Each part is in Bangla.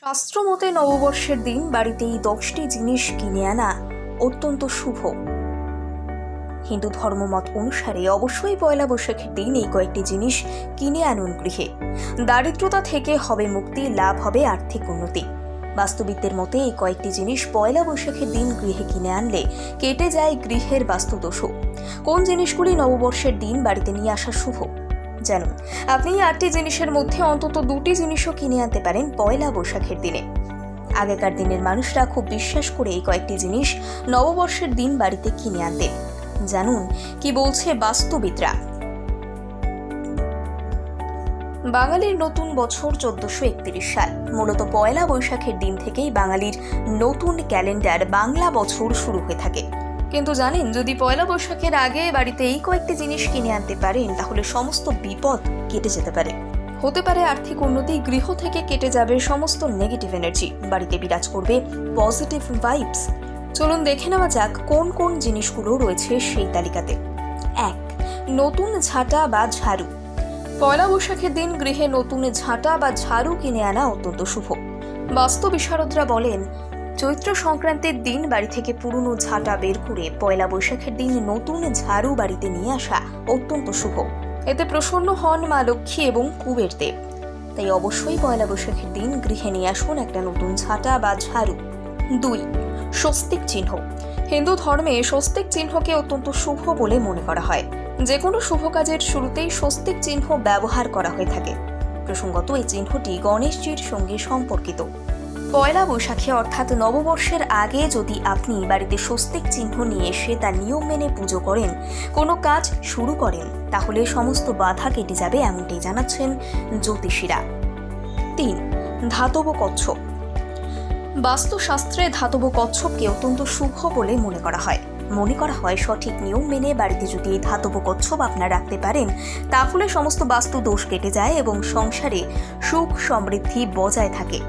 শাস্ত্র মতে নববর্ষের দিন বাড়িতে এই দশটি জিনিস কিনে আনা অত্যন্ত শুভ। হিন্দু ধর্মমত অনুসারে অবশ্যই পয়লা বৈশাখের দিন এই কয়েকটি জিনিস কিনে আনুন গৃহে। দারিদ্রতা থেকে হবে মুক্তি, লাভ হবে আর্থিক উন্নতি। বাস্তুবিদদের মতে এই কয়েকটি জিনিস পয়লা বৈশাখের দিন গৃহে কিনে আনলে কেটে যায় গৃহের বাস্তুদোষও। কোন জিনিসগুলি নববর্ষের দিন বাড়িতে নিয়ে আসা শুভ? জানুন। আপনি এই আটটি জিনিসের মধ্যে অন্তত দুটি জিনিসও কিনে আনতে পারেন পয়লা বৈশাখের দিনে। আগেকার দিনের মানুষরা খুব বিশ্বাস করে এই কয়েকটি জিনিস নববর্ষের দিন বাড়িতে কিনে আনতেন জানুন, কি বলছে বাস্তুবিদরা? বাঙালির নতুন বছর চোদ্দশো একত্রিশ সাল। মূলত পয়লা বৈশাখের দিন থেকেই বাঙালির নতুন ক্যালেন্ডার বাংলা বছর শুরু হয়ে থাকে। কিন্তু জানেন, যদি পয়লা বৈশাখের আগে বাড়িতে এই কয়েকটি জিনিস কিনে আনতে পারেন, তাহলে সমস্ত বিপদ কেটে যেতে পারে। হতে পারে আর্থিক উন্নতি, গৃহ থেকে কেটে যাবে সমস্ত নেগেটিভ এনার্জি বাড়িতে বিরাজ করবে পজিটিভ ভাইবস চলুন দেখে নেওয়া যাক, কোন কোন জিনিসগুলো রয়েছে সেই তালিকাতে। এক, নতুন ঝাঁটা বা ঝাড়ু। পয়লা বৈশাখের দিন গৃহে নতুন ঝাঁটা বা ঝাড়ু কিনে আনা অত্যন্ত শুভ। বাস্তু বিশারদরা বলেন চৈত্র সংক্রান্তের দিন বাড়ি থেকে পুরনো ঝাঁটা বের করে পয়লা বৈশাখের দিন নতুন ঝাড়ু বাড়িতে নিয়ে আসা অত্যন্ত শুভ। এতে প্রসন্ন হন মা লক্ষ্মী এবং কুবের দেব। তাই অবশ্যই পয়লা বৈশাখের দিন গৃহে নিয়ে আসুন একটা নতুন ঝাঁটা বা ঝাড়ু। দুই, স্বস্তিক চিহ্ন। হিন্দু ধর্মে স্বস্তিক চিহ্নকে অত্যন্ত শুভ বলে মনে করা হয়। যে কোনো শুভ কাজের শুরুতেই স্বস্তিক চিহ্ন ব্যবহার করা হয়ে থাকে। প্রসঙ্গত এই চিহ্নটি গণেশজির সঙ্গে সম্পর্কিত। পয়লা বৈশাখে অর্থাৎ নববর্ষের আগে যদি আপনি বাড়িতে স্বস্তিক চিহ্ন নিয়ে এসে তার নিয়ম মেনে পুজো করেন, কোনো কাজ শুরু করেন, তাহলে সমস্ত বাধা কেটে যাবে এমনটাই জানাচ্ছেন জ্যোতিষীরা। তিন, ধাতব কচ্ছপ। বাস্তুশাস্ত্রে ধাতব কচ্ছপকে অত্যন্ত শুভ বলে মনে করা হয়। মনে করা হয় সঠিক নিয়ম মেনে বাড়িতে যদি এই ধাতব কচ্ছপ আপনারা রাখতে পারেন, তাহলে সমস্ত বাস্তু দোষ কেটে যায় এবং সংসারে সুখ সমৃদ্ধি বজায় থাকে।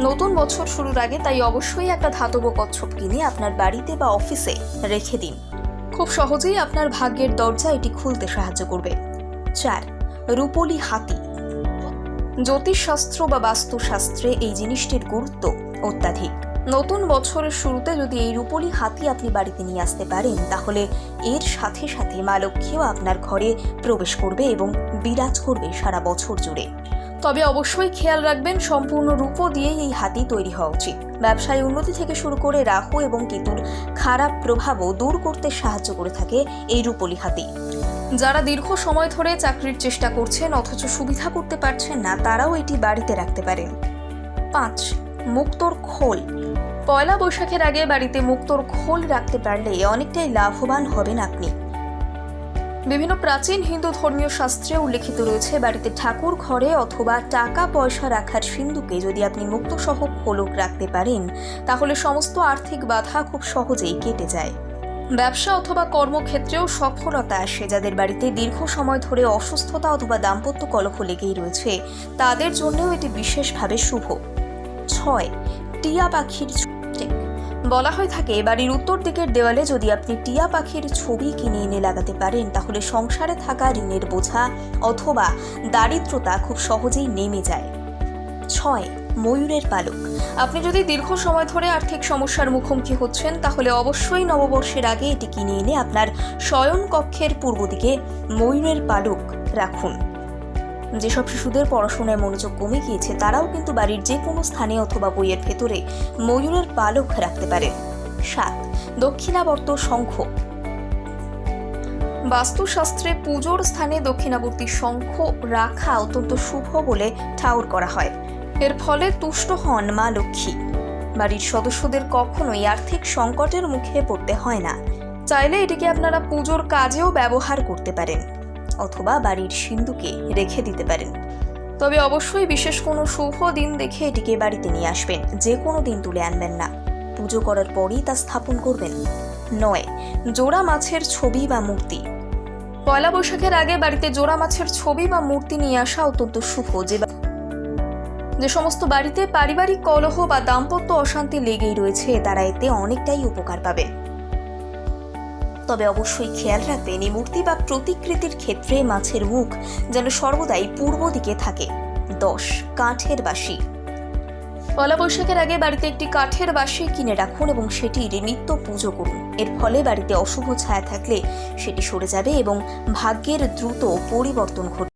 নতুন বছর শুরুর আগে তাই অবশ্যই একটা ধাতব কচ্ছপ কিনে আপনার বাড়িতে বা অফিসে রেখে দিন। খুব সহজেই আপনার ভাগ্যের দরজা এটি খুলতে সাহায্য করবে। চার, রূপলি হাতি। জ্যোতিষশাস্ত্র বা বাস্তুশাস্ত্রে এই জিনিসটির গুরুত্ব অত্যাধিক। নতুন বছরের শুরুতে যদি এই রূপলি হাতি আপনি বাড়িতে নিয়ে আসতে পারেন, তাহলে এর সাথে সাথে মা লক্ষ্মীও আপনার ঘরে প্রবেশ করবে এবং বিরাজ করবে সারা বছর জুড়ে। তবে অবশ্যই খেয়াল রাখবেন, সম্পূর্ণ রূপো দিয়েই এই হাতি তৈরি হওয়া উচিত। ব্যবসায় উন্নতি থেকে শুরু করে রাহু এবং কেতুর খারাপ প্রভাবও দূর করতে সাহায্য করে থাকে এই রূপলি হাতি। যারা দীর্ঘ সময় ধরে চাকরির চেষ্টা করছেন, অথচ সুবিধা করতে পারছেন না, তারাও এটি বাড়িতে রাখতে পারেন। পাঁচ, মুক্তোর খোল। পয়লা বৈশাখের আগে বাড়িতে মুক্তোর খোল রাখতে পারলে অনেকটাই লাভবান হবেন আপনি। বিভিন্ন প্রাচীন হিন্দু ধর্মীয় শাস্ত্রে উল্লেখিত রয়েছে, বাড়িতে ঠাকুর, ঘরে অথবা টাকা পয়সা রাখার সিন্ধুকে যদি আপনি মুক্ত সহ খোলক রাখতে পারেন, তাহলে সমস্ত আর্থিক বাধা খুব সহজেই কেটে যায় ব্যবসা অথবা কর্মক্ষেত্রেও সফলতা আসে যাদের বাড়িতে দীর্ঘ সময় ধরে অসুস্থতা অথবা দাম্পত্য কলহ লেগেই রয়েছে, তাদের জন্যও এটি বিশেষভাবে শুভ ছয়, টিয়া পাখির। বলা হয়ে থাকে বাড়ির উত্তর দিকের দেওয়ালে যদি আপনি টিয়া পাখির ছবি কিনে এনে লাগাতে পারেন, তাহলে সংসারে থাকা ঋণের বোঝা অথবা দারিদ্রতা খুব সহজেই নেমে যায়। ছয়, ময়ূরের পালক। আপনি যদি দীর্ঘ সময় ধরে আর্থিক সমস্যার মুখোমুখি হচ্ছেন, তাহলে অবশ্যই নববর্ষের আগে এটি কিনে এনে আপনার শয়ন কক্ষের পূর্ব দিকে ময়ূরের পালক রাখুন। যেসব শিশুদের পড়াশোনায় মনোযোগ কমে গিয়েছে, তারাও কিন্তু বাড়ির যে কোনো স্থানে অথবা বইয়ের ভেতরে ময়ূরের পালক রাখতে পারে। সাত, দক্ষিণাবর্ত শঙ্খ। বাস্তুশাস্ত্রে পুজোর স্থানে দক্ষিণাবর্তী শঙ্খ রাখা অত্যন্ত শুভ বলে ঠাউর করা হয়। এর ফলে তুষ্ট হন মা লক্ষ্মী। বাড়ির সদস্যদের কখনোই আর্থিক সংকটের মুখে পড়তে হয় না। চাইলে এটিকে আপনারা পুজোর কাজেও ব্যবহার করতে পারেন। অথবা বাড়ির সিন্ধুকে রেখে দিতে পারেন। তবে অবশ্যই বিশেষ কোনো শুভ দিন দেখে এটিকে বাড়িতে নিয়ে আসবেন। যে কোনো দিন তুলে আনবেন না। পুজো করার পরই তা স্থাপন করবেন। নয়, জোড়া মাছের ছবি বা মূর্তি। পয়লা বৈশাখের আগে বাড়িতে জোড়া মাছের ছবি বা মূর্তি নিয়ে আসা অত্যন্ত শুভ। যে যে সমস্ত বাড়িতে পারিবারিক কলহ বা দাম্পত্য অশান্তি লেগেই রয়েছে, তারা এতে অনেকটাই উপকার পাবে। তবে অবশ্যই খেয়াল রাখবেন, এই মূর্তি বা প্রতিকৃতির ক্ষেত্রে মাছের মুখ যেন সর্বদাই পূর্ব দিকে থাকে। দশ, কাঠের বাসি পলা বৈশাখের আগে বাড়িতে একটি কাঠের বাসি কিনে রাখুন এবং সেটির নিত্য পুজো করুন। এর ফলে বাড়িতে অশুভ ছায়া থাকলে সেটি সরে যাবে এবং ভাগ্যের দ্রুত পরিবর্তন ঘটবে।